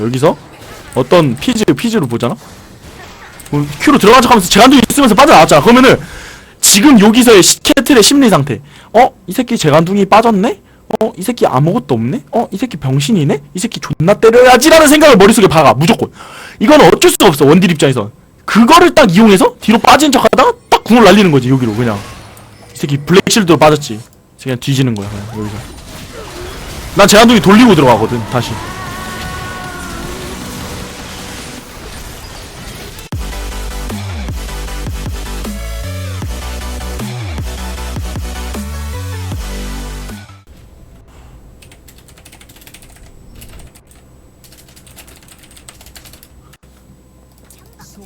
여기서 어떤 피즈 피즈로 보잖아. 큐로 들어간 척하면서 재간둥이 쓰면서 빠져나왔잖아. 그러면은 지금 여기서의 시- 캐틀의 심리 상태. 어? 이 새끼 재간둥이 빠졌네? 어? 이 새끼 아무것도 없네? 어? 이 새끼 병신이네? 이 새끼 존나 때려야지라는 생각을 머릿속에 박아. 무조건. 이건 어쩔 수가 없어. 원딜 입장에선. 그거를 딱 이용해서 뒤로 빠진 척 하다가 딱 궁을 날리는 거지. 여기로 그냥. 이 새끼 블랙실드로 빠졌지. 그냥 뒤지는 거야. 그냥 여기서. 난 재간둥이 돌리고 들어가거든. 다시.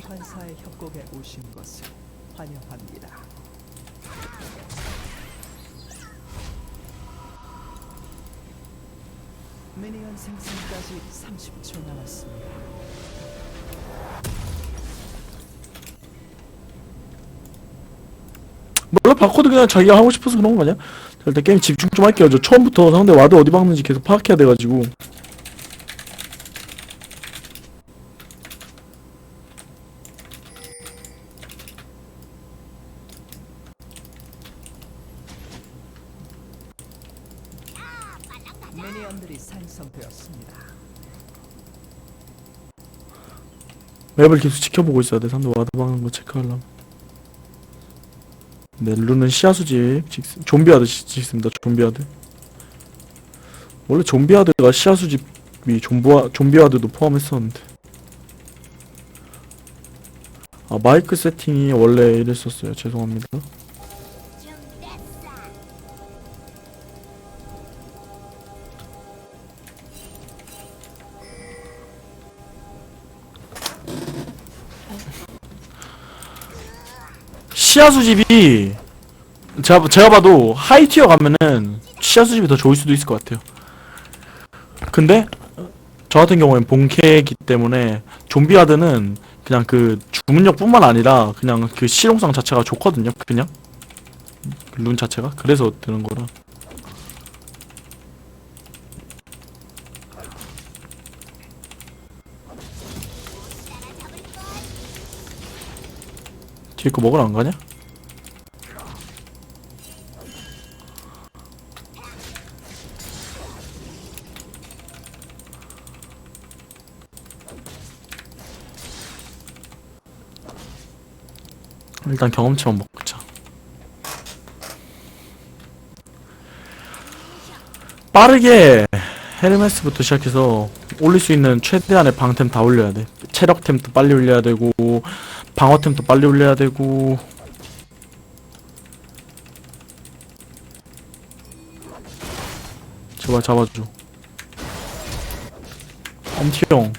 소환사의 협곡에 오신 것을 환영합니다. 미니언 생성까지 30초 남았습니다. 몰라 바코드 그냥 자기가 하고 싶어서 그런 거 아니야? 자, 일단 게임 집중 좀 할게요. 저 처음부터 상대 와드 어디 박는지 계속 파악해야 돼가지고. 미니언들이 생성되었습니다. 맵을 계속 지켜보고 있어야 돼. 상대 와드 박는 거 체크하려면. 네, 룰은 시야 수집, 직- 좀비 하드 시- 찍습니다. 좀비 하드. 원래 좀비 하드가 시야 수집이 좀비 하- 좀비 하드도 포함했었는데. 아 마이크 세팅이 원래 이랬었어요. 죄송합니다. 시야 수집이 제가 제가 봐도 하이 티어 가면은 시야 수집이 더 좋을 수도 있을 것 같아요. 근데 저 같은 경우엔 본캐이기 때문에 좀비 하드는 그냥 그 주문력뿐만 아니라 그냥 그 실용성 자체가 좋거든요. 그냥 그룬 자체가 그래서 드는 거라. 뒤에 거 먹으러 안 가냐? 일단 경험치만 먹자. 빠르게 헤르메스부터 시작해서 올릴 수 있는 최대한의 방템 다 올려야 돼. 체력템도 빨리 올려야 되고 방어템도 빨리 올려야 되고 제발 잡아줘. 엄티형.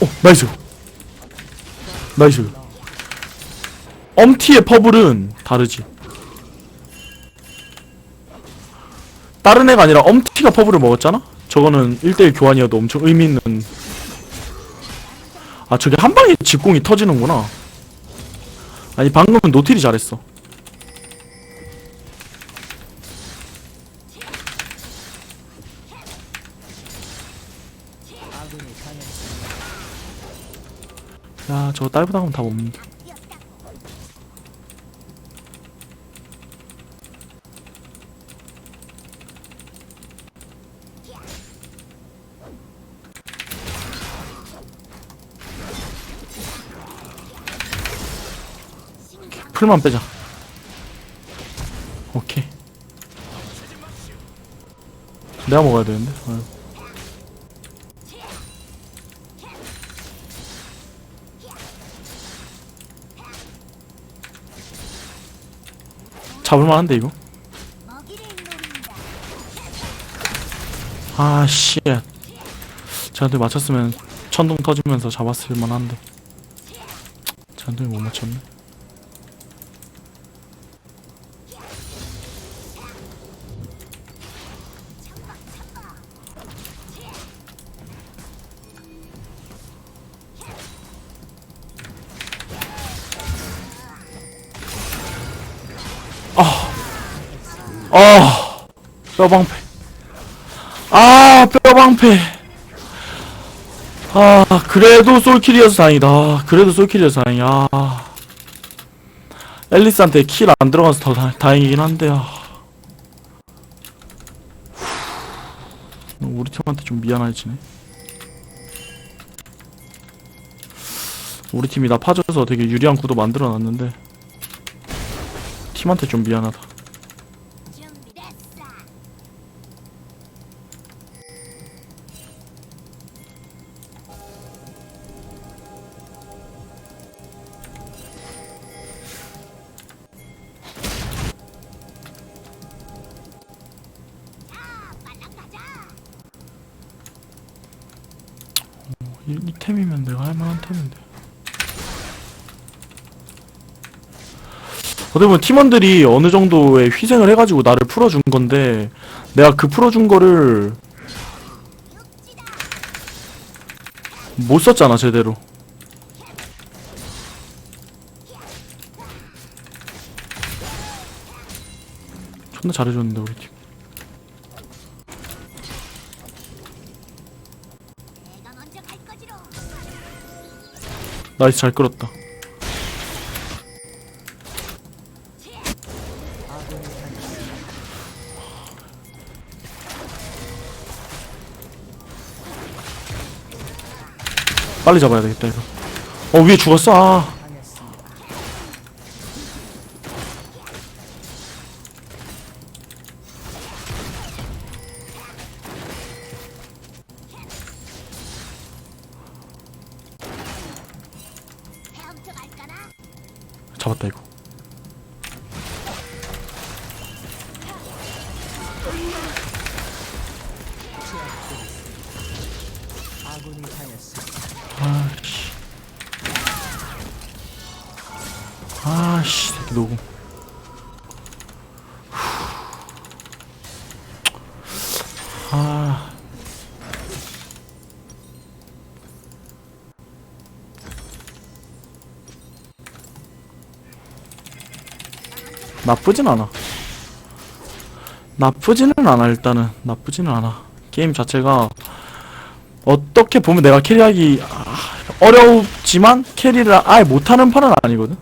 오 나이스. 나이스. 엄티의 퍼블은 다르지. 다른 애가 아니라 엄티가 퍼블을 먹었잖아? 저거는 1대1 교환이어도 엄청 의미 있는 아 저게 한 방에 직공이 터지는구나 아니 방금은 노틸이 잘했어. 야 저거 다이브 당하면 다 먹는다 풀만 빼자. 오케이. 내가 먹어야 되는데? 아유. 잡을만한데 이거? 아 씨. 저한테 맞췄으면 천둥 터지면서 잡았을 만한데. 저한테 못 맞췄네 뼈방패. 아 뼈방패 아 그래도 솔킬이어서 다행이다 그래도 솔킬이어서 다행이야 아. 앨리스한테 킬 안 들어가서 더 다, 다행이긴 한데 아. 우리 팀한테 좀 미안해지네 우리 팀이 나 파져서 되게 유리한 구도 만들어놨는데 팀한테 좀 미안하다 이, 이 템이면 내가 할만한 템인데. 어떻게 보면 팀원들이 어느 정도의 희생을 해가지고 나를 풀어준 건데 내가 그 풀어준 거를 못 썼잖아 제대로. 존나 잘해줬는데 우리 팀 나이스 잘 끌었다. 빨리 잡아야 되겠다 이거. 어 위에 죽었어? 아 아 나쁘진 않아 나쁘지는 않아 일단은 나쁘지는 않아 게임 자체가 어떻게 보면 내가 캐리하기 아, 어렵지만 캐리를 아예 못하는 판은 아니거든.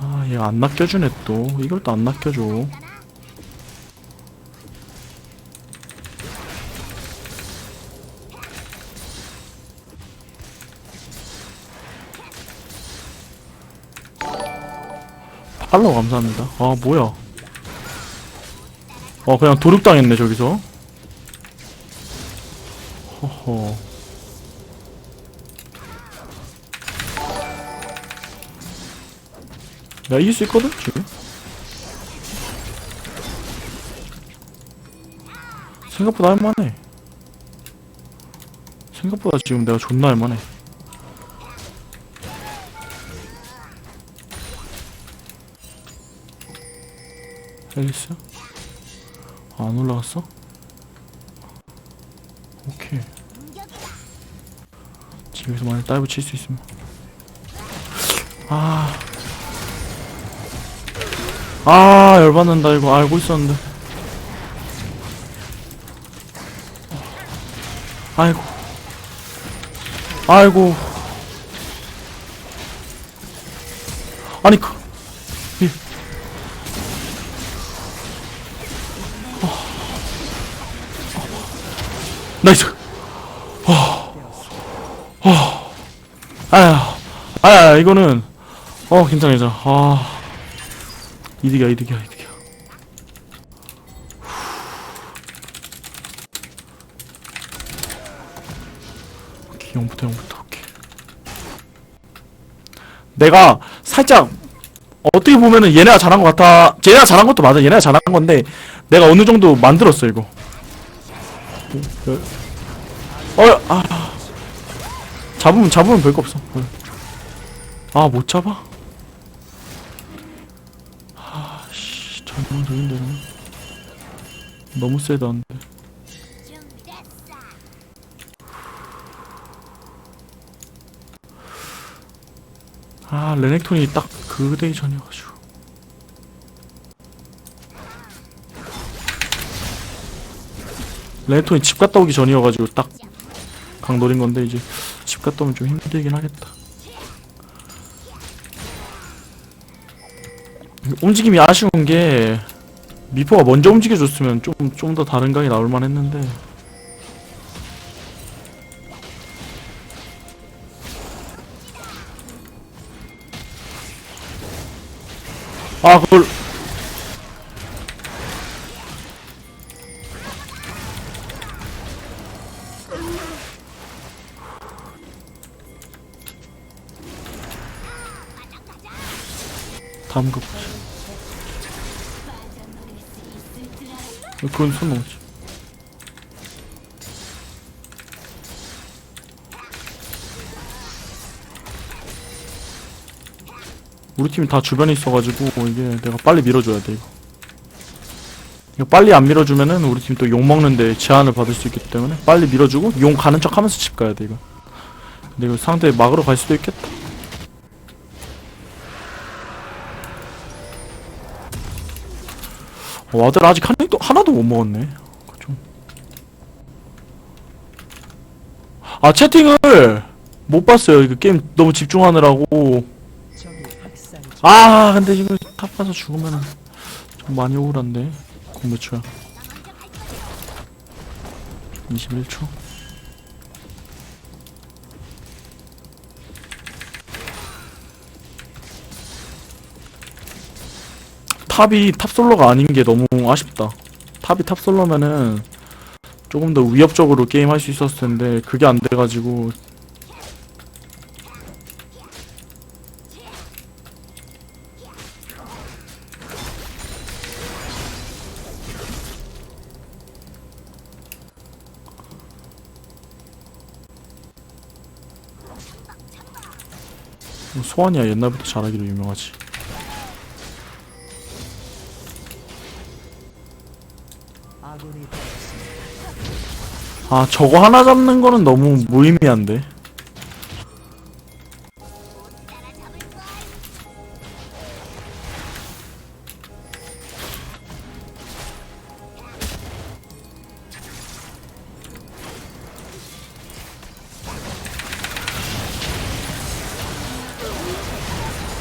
아, 얘 안 낚여주네 또. 이걸 또 안 낚여줘. 팔로우 감사합니다. 아, 뭐야. 어, 그냥 도륙당했네, 저기서. 허허. 내가 이길 수 있거든 지금 생각보다 할만해 생각보다 지금 내가 존나 할만해 아, 안 올라갔어? 오케이. 집에서 만약 다이브 칠 수 있으면 아. 아, 열받는다, 이거. 알고 있었는데. 아이고. 아이고. 아니, 그. 나이스. 아야, 아야, 이거는, 어, 괜찮아, 괜찮아. 아, 이득이야, 이득이야, 이득이야. 오케이, 0부터 0부터, 오케이. 내가 살짝, 어떻게 보면은 얘네가 잘한 것 같아. 얘네가 잘한 것도 맞아. 얘네가 잘한 건데, 내가 어느 정도 만들었어, 이거. 어, 아. 잡으면 잡으면 별거 없어. 아 못 잡아? 아 씨 잘못 되는데 너무 세다 근데. 준비됐어. 아 레넥톤이 딱 그데이 전이어가지고. 레톤이 집 갔다 오기 전이어가지고 딱 강 노린 건데 이제 집 갔다 오면 좀 힘들긴 하겠다. 움직임이 아쉬운 게 미포가 먼저 움직여줬으면 좀 좀 더 다른 각이 나올 만 했는데 그건 손 넘었지. 우리 팀이 다 주변에 있어가지고 이게 내가 빨리 밀어줘야 돼 이거. 이거 빨리 안 밀어주면은 우리 팀 또 욕 먹는데 제한을 받을 수 있기 때문에 빨리 밀어주고 용 가는 척하면서 집 가야 돼 이거. 근데 이거 상대 막으러 갈 수도 있겠다. 어, 아들 아직 한 입도 하나도 못 먹었네. 좀. 아 채팅을 못 봤어요. 이거 게임 너무 집중하느라고. 아 근데 이거 탑 가서 죽으면은 좀 많이 우울한데. 공몇 초야? 21초. 탑이 탑 솔로가 아닌 게 너무 아쉽다. 탑이 탑 솔로면은 조금 더 위협적으로 게임 할 수 있었을 텐데 그게 안 돼가지고 소환이야 옛날부터 잘하기로 유명하지. 아 저거 하나 잡는 거는 너무 무의미한데.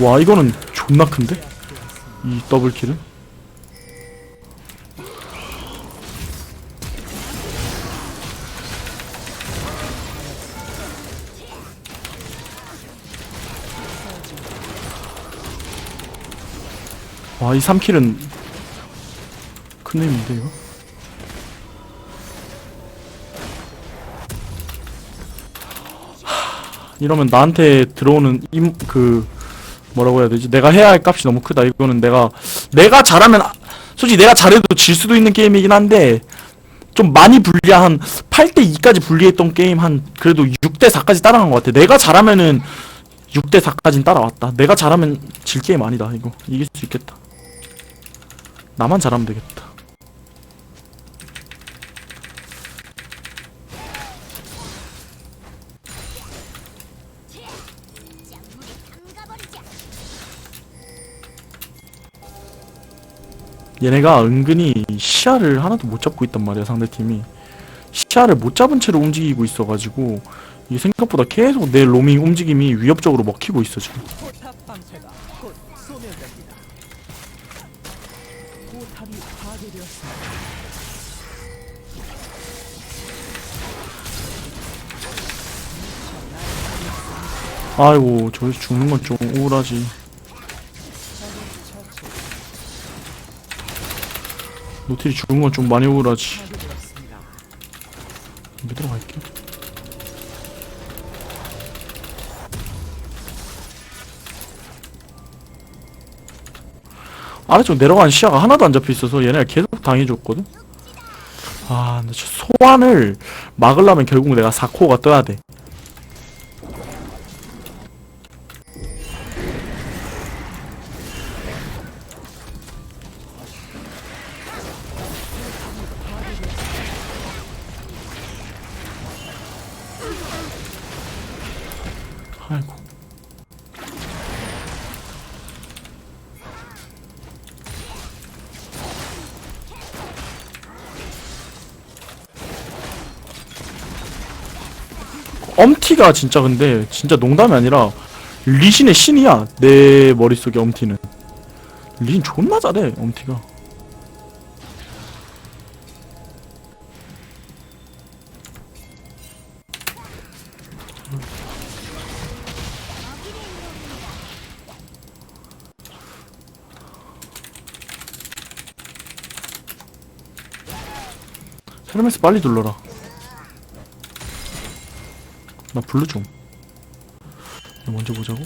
와 이거는 존나 큰데? 이 더블킬은? 와이 3킬은 큰 힘인데 이거? 하, 이러면 나한테 들어오는 임, 그 뭐라고 해야 되지? 내가 해야 할 값이 너무 크다. 이거는 내가 내가 잘하면 아- 솔직히 내가 잘해도 질 수도 있는 게임이긴 한데 좀 많이 불리한 8대 2까지 불리했던 게임 한 그래도 6대 4까지 따라간 것 같아. 내가 잘하면은 6대 4까지는 따라왔다. 내가 잘하면 질 게임 아니다. 이거 이길 수 있겠다. 나만 잘하면 되겠다. 얘네가 은근히 시야를 하나도 못 잡고 있단 말이야 상대팀이 시야를 못 잡은 채로 움직이고 있어가지고 이게 생각보다 계속 내 로밍 움직임이 위협적으로 먹히고 있어 지금 아이고 저기서 죽는 건 좀 우울하지. 노틸이 죽은 건 좀 많이 우울하지. 믿으러 갈게. 아래쪽 내려가는 시야가 하나도 안 잡혀 있어서 얘네가 계속 당해줬거든? 아 근데 저 소환을 막으려면 결국 내가 4코어가 떠야 돼 엄티가 진짜 근데. 진짜 농담이 아니라 리신의 신이야 내 머릿속에 엄티는. 리신 존나 잘해 엄티가. 헤르메스 빨리 둘러라 나 블루 좀. 먼저 보자고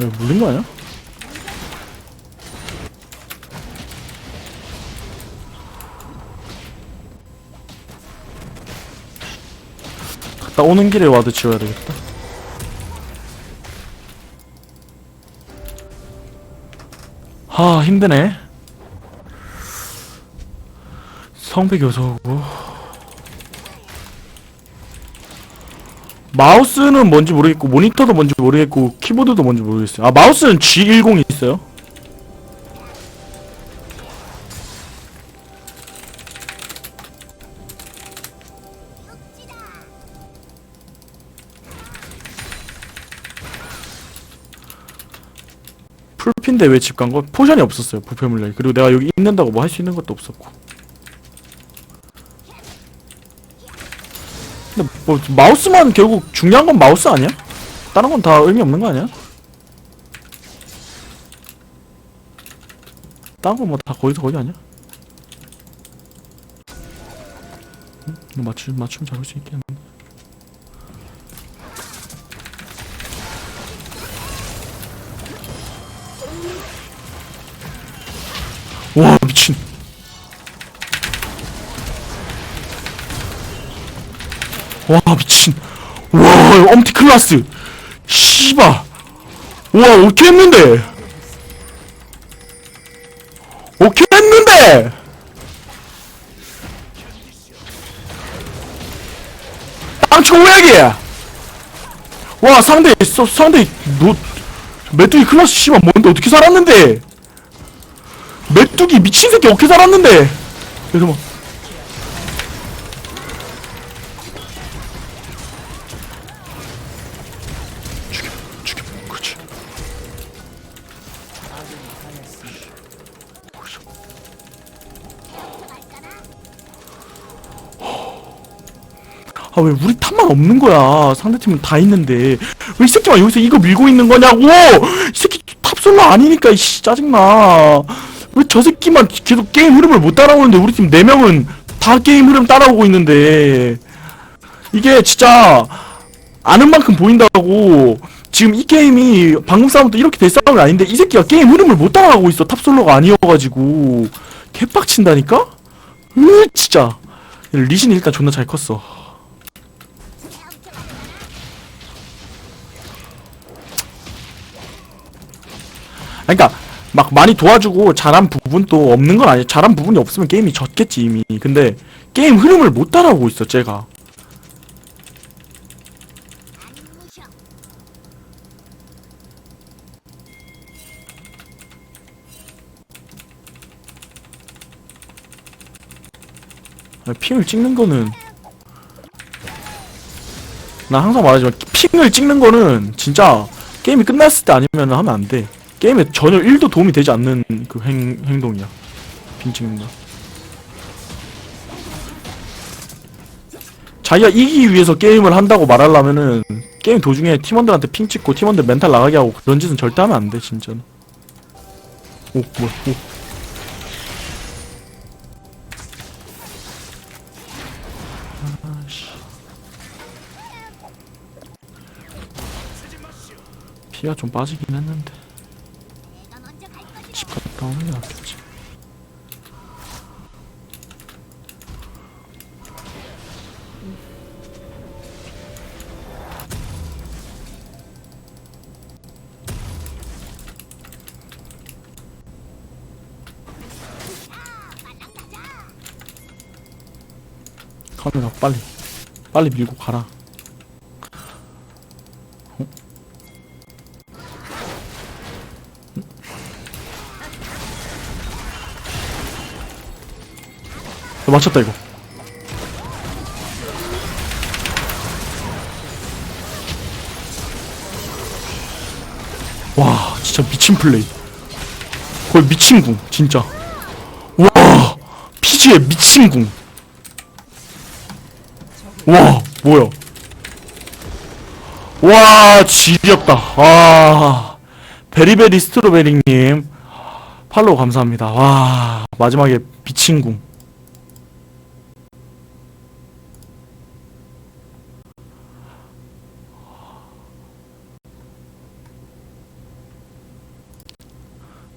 야, 물린 거 아니야? 갔다 오는 길에 와드 지워야 되겠다. 하 힘드네. 성배 교서고 마우스는 뭔지 모르겠고 모니터도 뭔지 모르겠고 키보드도 뭔지 모르겠어요. 아 마우스는 G10 있어요. 풀핀데 왜 집 간 거? 포션이 없었어요 부패 물량이 그리고 내가 여기 있는다고 뭐 할 수 있는 것도 없었고 근데 뭐 마우스만 결국 중요한 건 마우스 아니야? 다른 건 다 의미 없는 거 아니야? 다른 건 뭐 다 거기서 거기 아니야? 맞춤 맞춤 잡을 수 있겠는 와 미친. 와 엄티 클라스 씨바 와 어떻게 했는데? 어떻게 했는데? 땅 초우야기 와 상대 서, 상대 너 메뚜기 클라스 씨발. 뭔데 어떻게 살았는데? 메뚜기 미친 새끼 어떻게 살았는데? 그래서 뭐 아 왜 우리 탑만 없는 거야? 상대팀은 다 있는데. 왜 이 새끼만 여기서 이거 밀고 있는 거냐고! 이 새끼 탑솔로 아니니까 이씨 짜증나. 왜 저 새끼만 계속 게임 흐름을 못 따라오는데 우리 팀 4명은 다 게임 흐름 따라오고 있는데. 이게 진짜 아는 만큼 보인다고. 지금 이 게임이 방금 싸움도 이렇게 될 싸움이 아닌데 이 새끼가 게임 흐름을 못 따라가고 있어. 탑솔로가 아니어가지고. 개빡친다니까? 으 진짜. 리신이 일단 존나 잘 컸어 그러니까 막 많이 도와주고 잘한 부분도 없는 건 아니야. 잘한 부분이 없으면 게임이 졌겠지 이미. 근데 게임 흐름을 못 따라오고 있어. 아니, 핑을 찍는 거는 나 항상 말하지만 핑을 찍는 거는 진짜 게임이 끝났을 때 아니면 하면 안 돼. 게임에 전혀 1도 도움이 되지 않는 그 행, 행동이야. 핑 찍는 거. 자기가 이기기 위해서 게임을 한다고 말하려면은 게임 도중에 팀원들한테 핑 찍고 팀원들 멘탈 나가게 하고 그런 짓은 절대 하면 안 돼, 진짜는. 오, 뭐야, 오. 아씨. 피가 좀 빠지긴 했는데. 집 갔다 오는 게 낫겠지. 카메라 빨리 빨리 밀고 가라. 맞췄다 이거. 와 진짜 미친 플레이. 거의 미친 궁 진짜. 와 피지의 미친 궁. 와 뭐야. 와 지렸다. 아. 베리베리 스트로베리님. 팔로우 감사합니다. 와 마지막에 미친 궁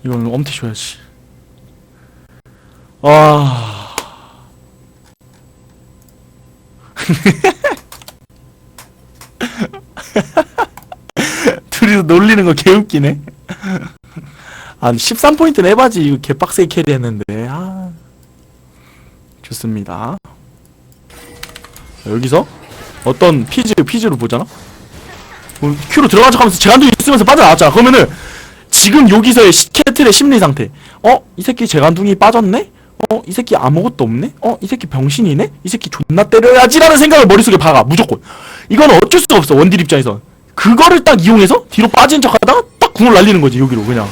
이건 엄티 줘야지 와 둘이서 놀리는 거 개웃기네. 아, 13포인트는 해봐지. 이거 개빡세게 캐리 했는데. 아. 좋습니다. 여기서 어떤 피즈, 피즈로 보잖아? 어, 큐로 들어간 척 하면서 재간둥이 있으면서 빠져나왔잖아. 그러면은 지금 여기서의 시- 캐틀의 심리 상태. 어? 이 새끼 재간둥이 빠졌네? 어? 이 새끼 아무것도 없네? 어? 이 새끼 병신이네? 이 새끼 존나 때려야지라는 생각을 머릿속에 박아. 무조건. 이건 어쩔 수가 없어. 원딜 입장에선. 그거를 딱 이용해서 뒤로 빠진 척 하다가 딱 궁을 날리는 거지. 여기로 그냥.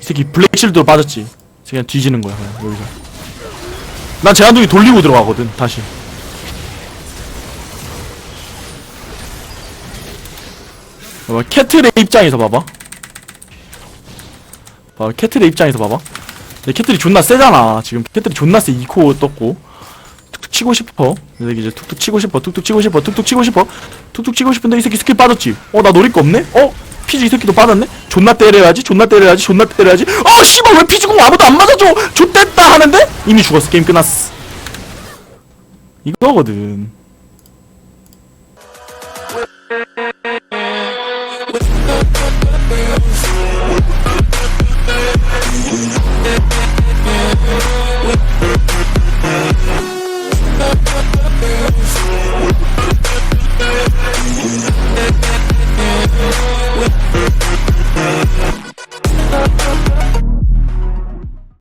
이 새끼 블랙실드로 빠졌지. 그냥 뒤지는 거야. 그냥 여기서. 난 재간둥이 돌리고 들어가거든. 다시. 캐틀의 입장에서 봐봐. 봐 봐. 캐틀의 입장에서 봐봐. 근데 캐틀이 존나 세잖아. 지금 캐틀이 존나 세. 2코 떴고. 툭툭 치고 싶어. 근데 이제 툭툭 치고 싶어. 툭툭 치고 싶어. 툭툭 치고 싶어. 툭툭 치고 싶은데 이 새끼 스킬 빠졌지. 어, 나 노릴 거 없네? 어? 피지 이 새끼도 빠졌네? 존나 때려야지. 존나 때려야지. 존나 때려야지. 어, 씨발, 왜 피지 공 아무도 안 맞아줘! 좆됐다! 하는데? 이미 죽었어. 게임 끝났어. 이거거든. Yeah.